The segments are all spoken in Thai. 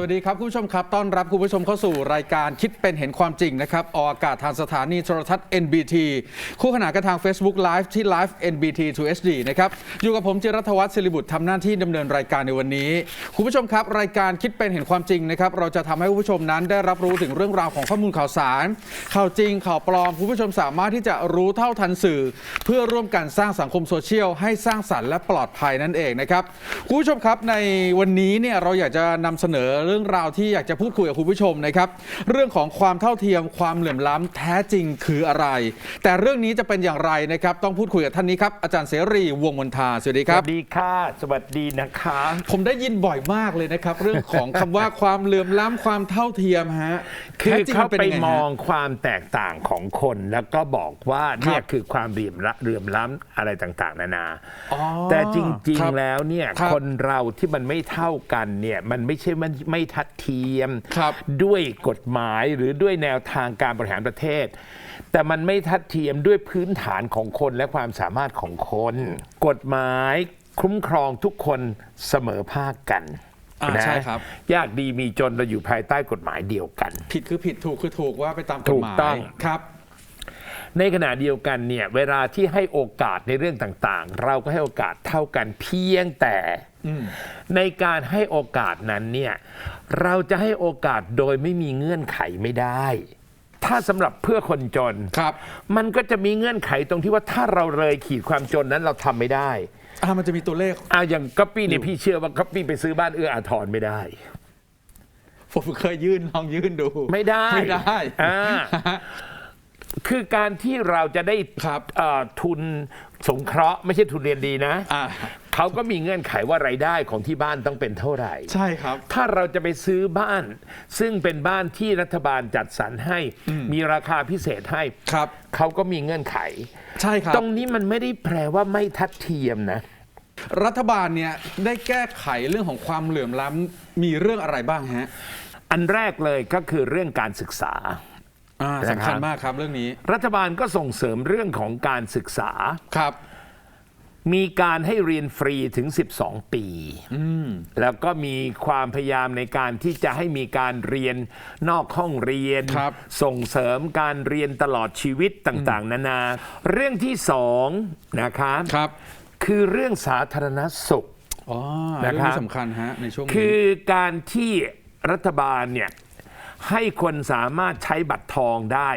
สวัสดีครับคุณผู้ชมครับ ต้อนรับคุณผู้ชมเข้าสู่รายการคิดเป็นเห็นความจริงนะครับ ออกอากาศทางสถานีโทรทัศน์ NBT คู่ขนานกันทาง Facebook Live ที่ Live NBT 2 HD นะครับ อยู่กับผมจิรัตวัฒน์ศิริบุตรทำหน้าที่ดำเนินรายการในวันนี้ คุณผู้ชมครับ รายการคิดเป็นเห็นความจริงนะครับ เราจะทำให้คุณผู้ชมนั้นได้รับรู้ถึงเรื่องราวของข้อมูลข่าวสาร ข่าวจริง ข่าวปลอม คุณผู้ชมสามารถที่จะรู้เท่าทันสื่อ เพื่อร่วมกันสร้างสังคมโซเชียลให้สร้างสรรค์และปลอดภัยนั่นเองนะครับ คุณผู้ชมครับในวันนี้เนี่ยเราอยากจะนำเสนอเรื่องราวที่อยากจะพูดคุยกับคุณผู้ชมนะครับ เรื่องของความเท่าเทียมความเหลื่อมล้ำแท้จริงคืออะไร แต่เรื่องนี้จะเป็นอย่างไรนะครับ ต้องพูดคุยกับท่านนี้ครับ อาจารย์เสรีวงศ์มนทาสวัสดีคสรับวัสดีค่ะ สวัสดีนะคะ ผมได้ยินบ่อยมากเลยนะครับ เรื่องของคำว่าความเหลื่อมล้ำความเท่าเทียมฮะคือแท้จริงเขานนไปยังงฮะมองความแตกต่างของคนแล้วก็บอกว่าเนี่ยครับคือความเหลื่อมละเหลื่อมล้ำอะไรต่างๆ นานาอ๋อแต่จริงครับๆแล้วเนี่ยครับคนเราที่มันไม่เท่ากันเนี่ยมันไม่ใช่มันไม่ทัดเทียม ครับ ด้วยกฎหมายหรือด้วยแนวทางการบริหารประเทศ แต่มันไม่ทัดเทียมด้วยพื้นฐานของคนและความสามารถของคน กฎหมายคุ้มครองทุกคนเสมอภาคกันอ่านะใช่ครับ ยากดีมีจนเราอยู่ภายใต้กฎหมายเดียวกัน ผิดคือผิดถูกคือถูกว่าไปตามกถูฎกหมายต้อง ครับ ในขณะเดียวกันเนี่ยเวลาที่ให้โอกาสในเรื่องต่างๆ เราก็ให้โอกาสเท่ากันเพียงแต่อืมในการให้โอกาสนั้นเนี่ยเราจะให้โอกาสโดยไม่มีเงื่อนไขไม่ได้ ถ้าสำหรับเพื่อคนจนครับ มันก็จะมีเงื่อนไขตรงที่ว่าถ้าเราเลยขีดความจนนั้นเราทำไม่ได้อ่ามันจะมีตัวเลขอ่าอย่างก๊อปปี้เนี่ยพี่เชื่อว่าก๊อปปี้ไปซื้อบ้านเอื้ออาทรไม่ได้ผมเคยยื่นลองยื่นดู ไม่ได้ไม่ได้อ่าคือการที่เราจะได้ครับเอ่อทุนสงเคราะห์ไม่ใช่ทุนเรียนดีนะอ่า เขาก็มีเงื่อนไขว่ารายได้ของที่บ้านต้องเป็นเท่าไหร่ ใช่ครับ ถ้าเราจะไปซื้อบ้าน ซึ่งเป็นบ้านที่รัฐบาลจัดสรรให้ มีราคาพิเศษให้ครับ เขาก็มีเงื่อนไข ใช่ครับ ตรงนี้มันไม่ได้แปลว่าไม่ทัดเทียมนะ รัฐบาลเนี่ยได้แก้ไขเรื่องของความเหลื่อมล้ำมีเรื่องอะไรบ้างฮะอันแรกเลยก็คือเรื่องการศึกษาอ่านะครับสำคัญมากครับเรื่องนี้ รัฐบาลก็ส่งเสริมเรื่องของการศึกษาครับ มีการให้เรียนฟรีถึง 12 ปี แล้วก็มีความพยายามในการที่จะให้มีการเรียนนอกห้องเรียน ครับ ส่งเสริมการเรียนตลอดชีวิตต่าง ๆ นานา เรื่องที่สองนะคะครับคือเรื่องสาธารณสุข อ๋อนะเรื่องครันี้บสำคัญฮะในช่วงนี้ คือการที่รัฐบาลเนี่ยให้คนสามารถใช้บัตรทองได้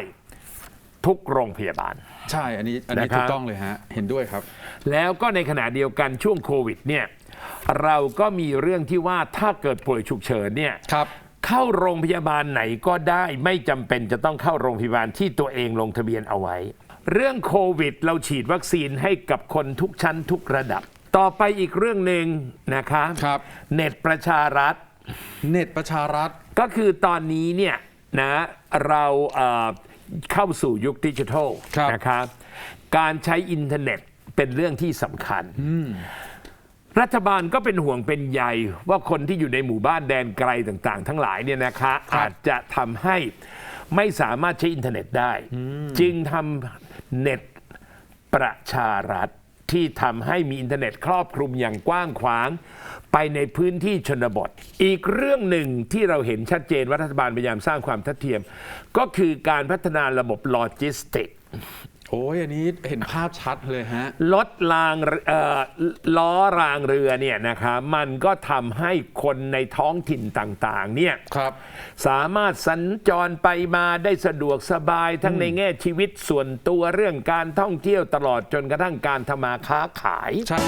ทุกโรงพยาบาล ใช่ อันนี้อันนี้นะครับ ถูกต้องเลยฮะ เห็นด้วยครับ แล้วก็ในขณะเดียวกันช่วงโควิดเนี่ยเราก็มีเรื่องที่ว่าถ้าเกิดป่วยฉุกเฉินเนี่ยครับ เข้าโรงพยาบาลไหนก็ได้ไม่จำเป็นจะต้องเข้าโรงพยาบาลที่ตัวเองลงทะเบียนเอาไว้ เรื่องโควิด เราฉีดวัคซีนให้กับคนทุกชั้นทุกระดับ ต่อไปอีกเรื่องหนึ่งนะคะครับ เน็ตประชารัฐ เน็ตประชารัฐ ก็คือตอนนี้เนี่ยนะเราเอ่อ เข้าสู่ยุคดิจิทัลครับ นะครับการใช้อินเทอร์เน็ตเป็นเรื่องที่สำคัญ รัฐบาลก็เป็นห่วงเป็นใยว่าคนที่อยู่ในหมู่บ้านแดนไกลต่างๆ ทั้งหลายเนี่ยนะคะครับอาจจะทำให้ไม่สามารถใช้อินเทอร์เน็ตได้ จึงทำเน็ตประชารัฐ ที่ทำให้มีอินเทอร์เน็ตครอบคลุมอย่างกว้างขวาง ไปในพื้นที่ชนบท อีกเรื่องหนึ่งที่เราเห็นชัดเจนว่ารัฐบาลพยายามสร้างความทัดเทียม ก็คือการพัฒนาระบบโลจิสติก โอ้ยอันนี้เห็นภาพชัดเลยฮะ รถรางเอ่อล้อรางเรือเนี่ยนะคะมันก็ทำให้คนในท้องถิ่นต่างๆเนี่ยครับ สามารถสัญจรไปมาได้สะดวกสบายทั้งในแง่ชีวิตส่วนตัวเรื่องการท่องเที่ยวตลอดจนกระทั่งการทำมาค้าขาย ใช่